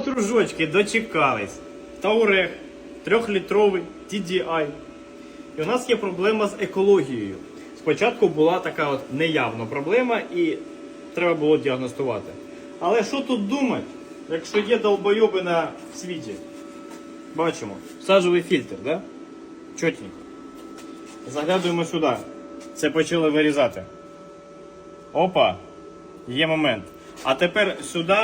Дружочки, дочекались. Таурех, трьохлітровий TDI. І у нас є проблема з екологією. Спочатку була така от неявна проблема і треба було діагностувати. Але що тут думати, якщо є долбойоби на світі? Бачимо, сажовий фільтр, да? Чотненько. Заглядуємо сюди. Це почали вирізати. Опа! Є момент. А тепер сюди.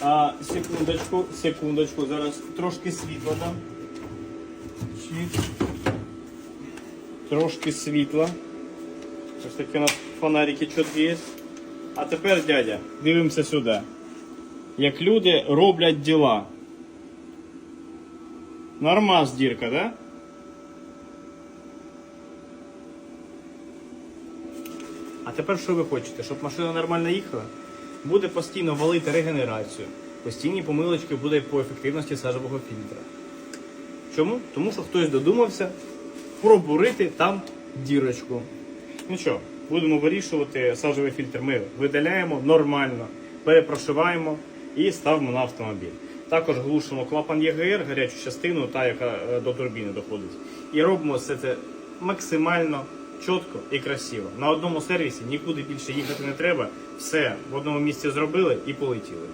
А, секундочку, секундочку, зараз трошки світла дам. Трошки світла. Ось такі у нас фонарики чіткі є. А тепер, дядя, дивимося сюди. Як люди роблять діла. Нормас дірка, да? А тепер що ви хочете? Щоб машина нормально їхала? Буде постійно валити регенерацію. Постійні помилочки буде по ефективності сажового фільтра. Чому? Тому що хтось додумався пробурити там дірочку. Ну що, будемо вирішувати сажовий фільтр. Ми видаляємо нормально, перепрошиваємо і ставимо на автомобіль. Також глушимо клапан ЄГР, гарячу частину, та яка е, до турбіни доходить. І робимо все це максимально чітко і красиво. На одному сервісі нікуди більше їхати не треба. Все в одному місці зробили і полетіли.